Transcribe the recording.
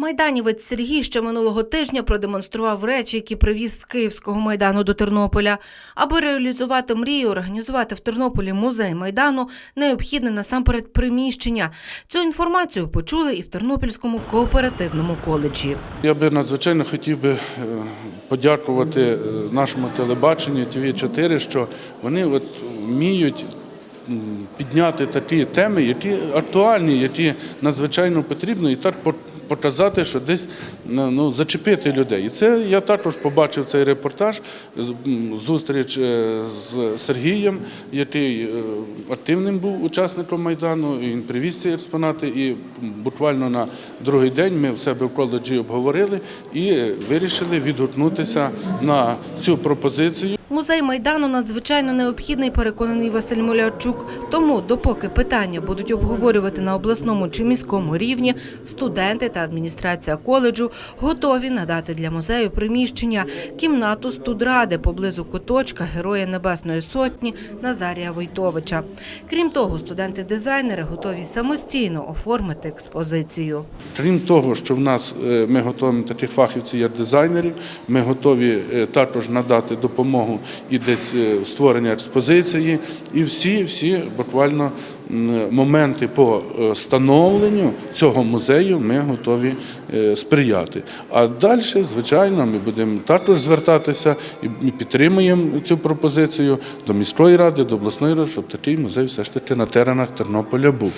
Майданівець Сергій ще минулого тижня продемонстрував речі, які привіз з Київського майдану до Тернополя. Аби реалізувати мрію, організувати в Тернополі музей майдану, необхідне насамперед приміщення. Цю інформацію почули і в Тернопільському кооперативному коледжі. Я би надзвичайно хотів би е, подякувати е, нашому телебаченню ТВ4, що вони от вміють підняти такі теми, які актуальні, які надзвичайно потрібні, і так показати, що десь ну, ну, зачепити людей. І це я також побачив цей репортаж, зустріч е, з Сергієм, який е, активним був учасником Майдану, і він привіз ці експонати. І буквально на другий день ми в себе в коледжі обговорили і вирішили відгукнутися на цю пропозицію. Музей майдану надзвичайно необхідний, переконаний Василь Мулярчук. Тому, допоки питання будуть обговорювати на обласному чи міському рівні, студенти та адміністрація коледжу готові надати для музею приміщення, кімнату студради поблизу куточка Героя Небесної Сотні Назарія Войтовича. Крім того, студенти-дизайнери готові самостійно оформити експозицію. Крім того, що в нас е, ми готуємо таких фахівців як дизайнерів, ми готові е, також надати допомогу і десь е, створення експозиції, і всі, всі буквально моменти по е, становленню цього музею ми готові е, сприяти. А далі, звичайно, ми будемо також звертатися і підтримуємо цю пропозицію до міської ради, до обласної ради, щоб такий музей все ж таки на теренах Тернополя був.